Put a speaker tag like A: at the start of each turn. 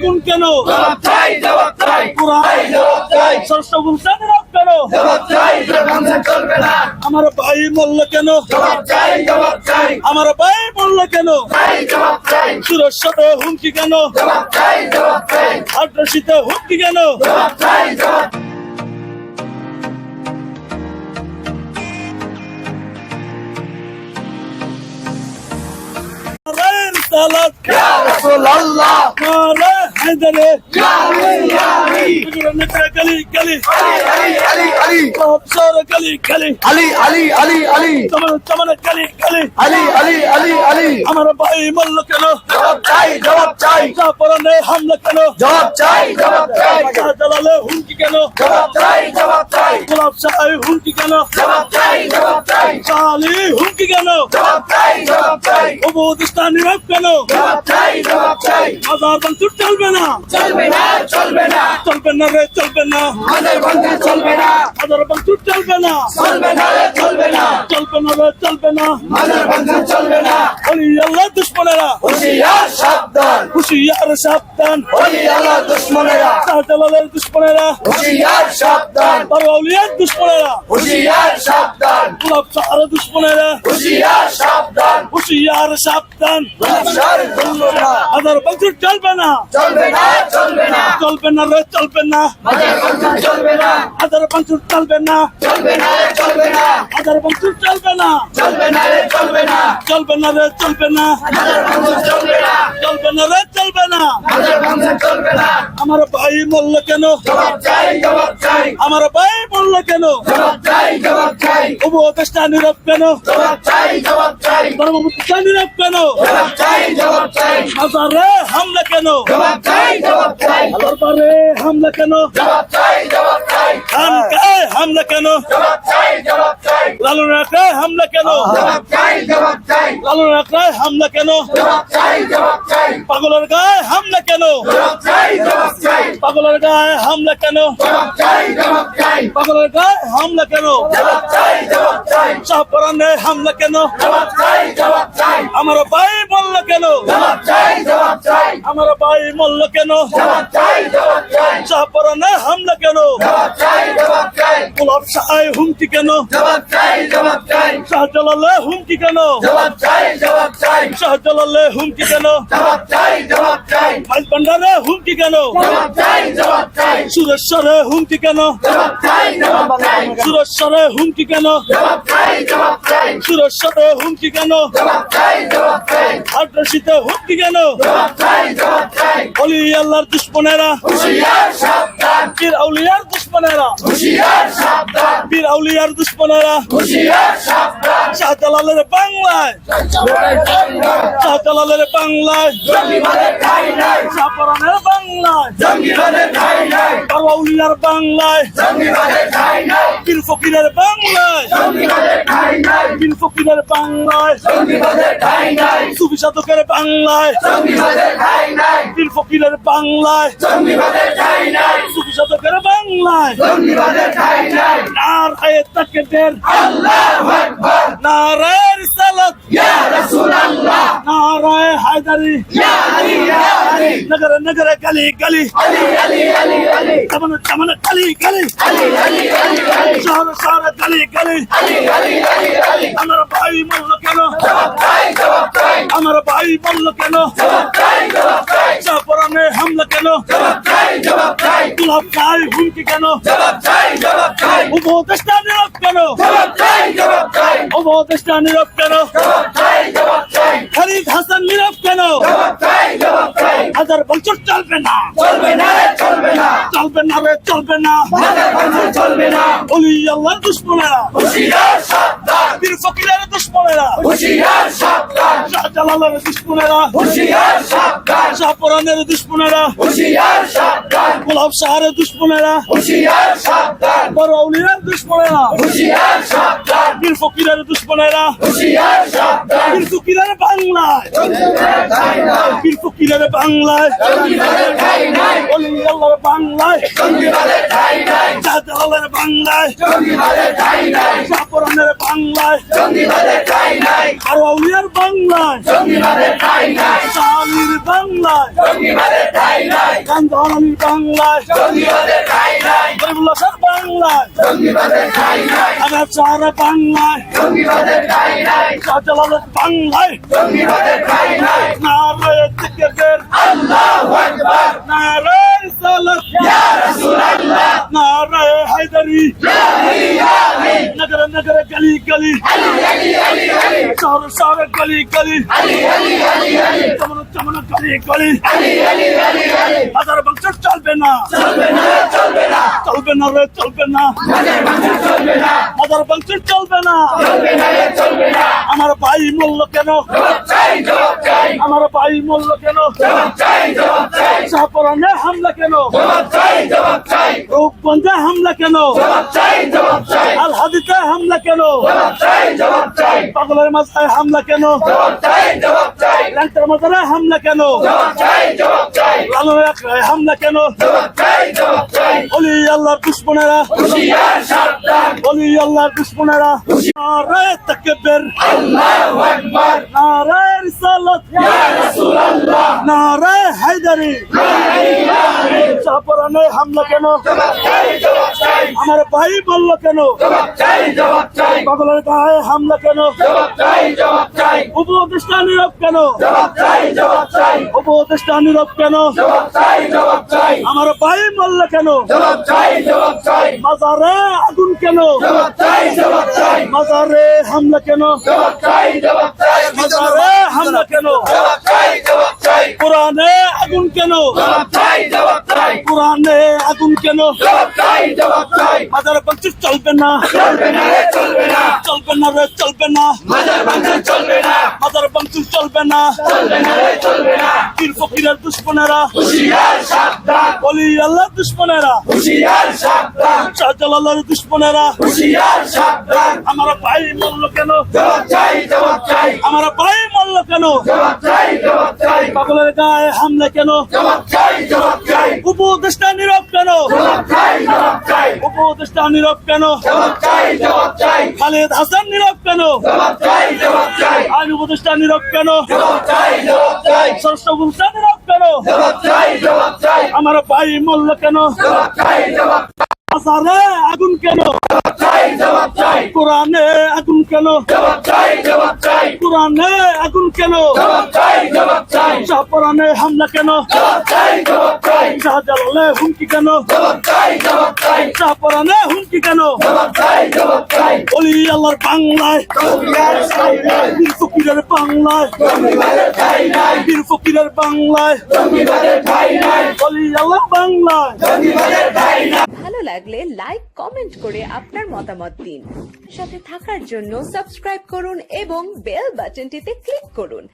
A: আগুন কেন?
B: জবাব চাই জবাব চাই।
A: কোরআন
B: জবাব চাই।
A: গুলশান নীরব কেন?
B: জবাব চাই বাংলা চলবে না।
A: আমার ভাই মরল কেন?
B: জবাব চাই জবাব চাই।
A: আমার ভাই মরল কেন?
B: চাই জবাব চাই।
A: সুরক্ষাতে হুমকি কেন?
B: জবাব চাই জবাব চাই।
A: আগ্রাসীতে হুমকি কেন?
B: জবাব চাই জবাব
A: সালাত।
B: ইয়া রাসূলুল্লাহ।
A: নারে আমার ভাই মরল কেন
B: জবাব চাই জবাব চাই
A: জাফরানে হামলা কেন
B: জবাব চাই। জবাব চাই
A: শাহজালালে হুমকি কেন
B: জবাব চাই জবাব চাই।
A: গোলাপ সাহাই হুমকি কেন
B: জবাব চাই জবাব চাই।
A: শালি হুমকি কেন
B: জবাব চাই জবাব চাই।
A: উপদেষ্টা নীরব কেন
B: জবাব চাই জবাব চাই।
A: হাজার বাঞ্চুর চলবে না
B: চলবে না চলবে না।
A: চলবে না রে চলবে না।
B: আমাদের বন্ধে চলবে না।
A: হাজার বাঞ্চুর চলবে না।
B: চলবে না রে চলবে না।
A: চলবে না রে চলবে না।
B: আমাদের বন্ধে চলবে না।
A: অলি আল্লাহ দুশ্মনেরা।
B: হুশিয়ার সাবধান।
A: হুশিয়ার সাবধান।
B: ওলি আল্লাহ দুশ্মনেরা
A: শাহজালালের দুশ্মনেরা।
B: হুশিয়ার সাবধান।
A: বড় আউলিয়ার দুশ্মনেরা।
B: হুশিয়ার সাবধান।
A: গোলাপ সাহার দুশ্মনেরা।
B: হুশিয়ার সাবধান।
A: হুশিয়ার সাবধান।
B: হুশিয়ার দুশ্মনেরা
A: হাজার বাঞ্চুর চলবে না।
B: চলবে না চলবে না।
A: চলবে না রে চলবে না
B: চলবে না
A: হাজার বাঞ্চুর চলবে না
B: চলবে না চলবে না
A: হাজার বাঞ্চুর চলবে না
B: চলবে না রে চলবে না
A: চলবে না রে চলবে না
B: চলবে না
A: চলবে না রে চলবে না
B: চলবে
A: আমার ভাই মল্ল কেন
B: জবাব চাই জবাব চাই
A: আমার ভাই মরল কেন? উপদেষ্টা নীরব কেন? ধর্মমুক্তা নীরব কেন? হাজারে হামলা কেন? দরবারে হামলা কেন? হামলা কেন? লালনাকায় হামলা কেন?
B: চাই
A: লালনাকায় হামলা কেন পাগলের গায়ে হামলা কেন পাগলের গায়ে হামলা কেন পাগলের গায়ে হামলা কেন শাহপরানে হামলা কেন আমার ভাই মরল কেন আমার ভাই মরল কেন শাহপরানে হামলা কেন গোলাপ সাহায় হুমকি কেন শাহজালালে হুমকি কেন
B: জবাব চাই জবাব চাই।
A: শাহজালালে হুমকি কেন?
B: জবাব চাই জবাব চাই।
A: মাইল ভান্ডারে হুমকি কেন?
B: জবাব চাই জবাব চাই।
A: সুরেশ্বরে হুমকি কেন?
B: জবাব চাই জবাব চাই।
A: সুরেশ্বরে হুমকি কেন?
B: জবাব চাই জবাব চাই।
A: সুরেশ্বরে হুমকি কেন?
B: জবাব চাই জবাব চাই।
A: আগ্রাসীতে হুমকি কেন?
B: জবাব চাই জবাব চাই।
A: অলি আল্লাহর দুশ্মনেরা।
B: হুশিয়ার সাবধান।
A: বীর আউলিয়ার দুশ্মনেরা।
B: হুশিয়ার সাবধান।
A: বীর আউলিয়ার দুশ্মনেরা।
B: হুশিয়ার সাবধান।
A: শাহজালালের বাংলায়। শাহজালালের বাংলায় শাহপরানের বাংলায় আউলিয়ার বাংলায় বীর ফকিরের বাংলায় বীর ফকিরের বাংলায় সুফি সাধকের বাংলায় বীর ফকিরের বাংলায় সুফি সাধকের বাংলায় নারায় তাকবীর। নারায় রিসালাত
B: ইয়া রাসূলুল্লাহ
A: নারায় হায়দারি
B: ইয়া আলী ইয়া আলী
A: নগর নগর গলি গলি।
B: আলী আলী আলী আলী
A: চমন চমন, গলি গলি।
B: আলী আলী আলী আলী
A: শহর শহর গলি গলি।
B: আলী আলী আলী আলী
A: আমার ভাই মরল কেন?
B: জবাব চাই জবাব চাই
A: আমার ভাই মরল কেন?
B: জবাব চাই জবাব চাই
A: শাহপরানে হামলা কেন?
B: জবাব চাই জবাব চাই
A: গোলাপ গায়ে হুমকি কেন?
B: জবাব চাই জবাব চাই
A: উপদেষ্টা নীরব কেন
B: জবাব চাই জবাব চাই
A: উপদেষ্টা নীরব কেন
B: জবাব চাই জবাব চাই
A: খালিদ হাসান নীরব কেন
B: জবাব চাই জবাব
A: বছর চলবে না।
B: চলবে না চলবে না।
A: চলবে না রে চলবে না।
B: চলবে না।
A: অলি আল্লাহর দুশ্মনেরা
B: হুশিয়ার সাবধান
A: বীর ফকিরের দুশ্মনেরা
B: হুশিয়ার সাবধান
A: শাহজালালের দুশ্মনেরা
B: হুশিয়ার সাবধান
A: শাহপরানের দুশ্মনেরা
B: হুশিয়ার সাবধান
A: গোলাপ শাহরের দুশ্মনেরা।
B: হুশিয়ার সাবধান।
A: বড় আউলিয়ার দুশ্মনেরা।
B: হুশিয়ার সাবধান।
A: বীর ফকিরের দুশ্মনেরা।
B: হুশিয়ার সাবধান।
A: বীর ফকিরের বাংলায়। বীর ফকিরের বাংলায়। বাংলায়। বাংলায়। বাংলায়। আউলিয়ার বাংলায়
B: জঙ্গিবাদের ঠাই নাই
A: শালীর বাংলায়।
B: জঙ্গিবাদের ঠাই নাই
A: গান্ধী বাংলায়।
B: জঙ্গিবাদের ঠাই নাই
A: গরিবুল্লাহ স্যার বাংলায়।
B: জঙ্গিবাদের ঠাই নাই
A: আবার চারা বাংলায়।
B: জঙ্গিবাদের ঠাই নাই
A: শাহজালালের বাংলায়।
B: জঙ্গিবাদের ঠাই নাই
A: নারায় টিকেটের
B: আল্লাহু আকবার।
A: নারায় সালাত
B: ইয়া রাসূলুল্লাহ।
A: নারায় হায়দারি।
B: ইয়া আলী ইয়া আলী।
A: নগর নগর গলি গলি।
B: আলী আলী আলী আলী।
A: শহর শহর গলি গলি।
B: আলী আলী আলী আলী। আলী আলী আলী
A: হাজার বছর চলবে না
B: চলবে না চলবে না
A: চলবে না রে চলবে না
B: চলবে না
A: চলবে না
B: চলবে না রে চলবে না
A: আমার ভাই মূল্য কেন? আমার ভাই মূল্য কেন?
B: চাই
A: শাহপুরানে হামলা কেন?
B: জবাব চাই জবাব চাই।
A: রূপগঞ্জে হামলা কেন?
B: জবাব চাই জবাব চাই।
A: আল হাদিতে হামলা কেন?
B: জবাব চাই জবাব চাই।
A: পাগলের মাথায় হামলা কেন?
B: জবাব চাই জবাব চাই।
A: ল্যাংটার মাথায় হামলা কেন?
B: জবাব চাই জবাব চাই
A: লালনের একরায় হামলা কেন
B: জবাব চাই জবাব চাই
A: অলি আল্লাহর দুশ্মনেরা
B: হুশিয়ার সাবধান
A: অলি আল্লাহর দুশ্মনেরা নারায় তাকবীর
B: আল্লাহু আকবার
A: নারায় রিসালাত
B: ইয়া রাসূলুল্লাহ
A: নারায় হায়দারি শাহপুরানে হামলা কেন? আমার ভাই বলল কেন? পাগলের গায়ে হামলা কেন? উপদেষ্টা নীরব কেন? উপদেষ্টা নীরব কেন? আমার ভাই কেন? মাজারে আগুন কেন? মাজারে হামলা কেন? মাজারে হামলা কেন? আগুন কেন? কোরআনে আগুন কেন? মাজার পঞ্চাশ চলবে না।
B: চলবে না রে চলবে না।
A: চলবে না রে চলবে না।
B: মাজার ভাঙা চলবে না।
A: মাজার পঞ্চাশ চলবে না। পীর ফকিরের দুশ্মনেরা। অলি আল্লাহ দুশ্মনেরা। শাহজালালের দুশ্মনেরা। আমার ভাই মরল কেন? আমার ভাই মরল কেন? পাগলের গায়ে হামলা কেন?
B: চাই
A: উপদেষ্টা নীরব কেন? উপদেষ্টা নীরব কেন? খালেদ হাসান নীরব কেন? আইন উপদেষ্টা নীরব কেন?
B: চাই
A: নীরব কেন? আমার ভাই মল্ল কেন? আগুন কেন?
B: জবাব চাই।
A: কোরআনে আগুন কেন?
B: জবাব চাই জবাব চাই।
A: কোরআনে আগুন কেন?
B: জবাব চাই জবাব চাই।
A: শাহপুরানে হামলা কেন?
B: জবাব চাই জবাব চাই।
A: শাহজালালে হুমকি কেন?
B: জবাব চাই জবাব চাই।
A: শাহপুরানে হুমকি কেন?
B: জবাব চাই জবাব চাই।
A: অলি আল্লাহর বাংলায়। বীর ফকিরের বাংলায়। বীর ফকিরের বাংলায়। অলি বাংলায়।
C: ভালো লাগলে লাইক কমেন্ট করে আপনার মতামত দিন। সাথে থাকার জন্য সাবস্ক্রাইব করুন এবং বেল বাটনটিতে ক্লিক করুন।